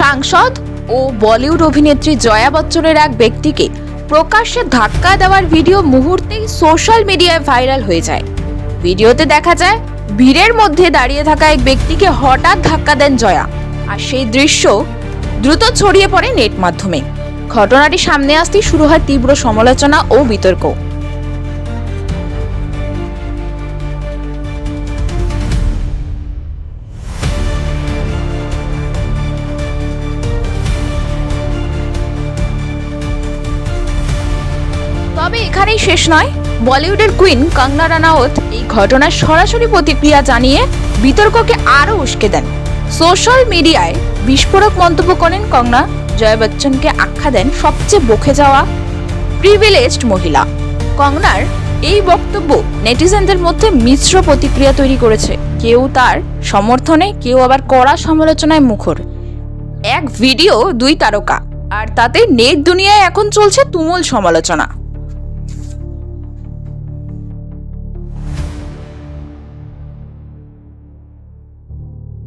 সাংসদ ও বলিউড অভিনেত্রী জয়া বচ্চনের এক ব্যক্তিকে প্রকাশ্যে ধাক্কা দেওয়ার ভিডিও মুহূর্তেই সোশ্যাল মিডিয়ায় ভাইরাল হয়ে যায়। ভিডিওতে দেখা যায়, ভিড়ের মধ্যে দাঁড়িয়ে থাকা এক ব্যক্তিকে হঠাৎ ধাক্কা দেন জয়া। আর সেই দৃশ্য দ্রুত ছড়িয়ে পড়ে নেট মাধ্যমে। ঘটনাটি সামনে আসতেই শুরু হয় তীব্র সমালোচনা ও বিতর্ক। এখানেই শেষ নয়। বলিউডের কুইন কঙ্গনা রানাওয়াত এই ঘটনার সরাসরি প্রতিক্রিয়া জানিয়ে বিতর্ককে আরও উস্কে দেন। সোশ্যাল মিডিয়ায় বিস্ফোরক মন্তব্য করেন কঙ্গনা। জয়া বচ্চনকে আখ্যা দেন সবচেয়ে বকে যাওয়া প্রিভিলেজড মহিলা। কঙ্গনার এই বক্তব্য নেটিজেনদের মধ্যে মিশ্র প্রতিক্রিয়া তৈরি করেছে। কেউ তার সমর্থনে, কেউ আবার কড়া সমালোচনায় মুখর। এক ভিডিও, দুই তারকা। আর তাতে নেট দুনিয়ায় এখন চলছে তুমুল সমালোচনা।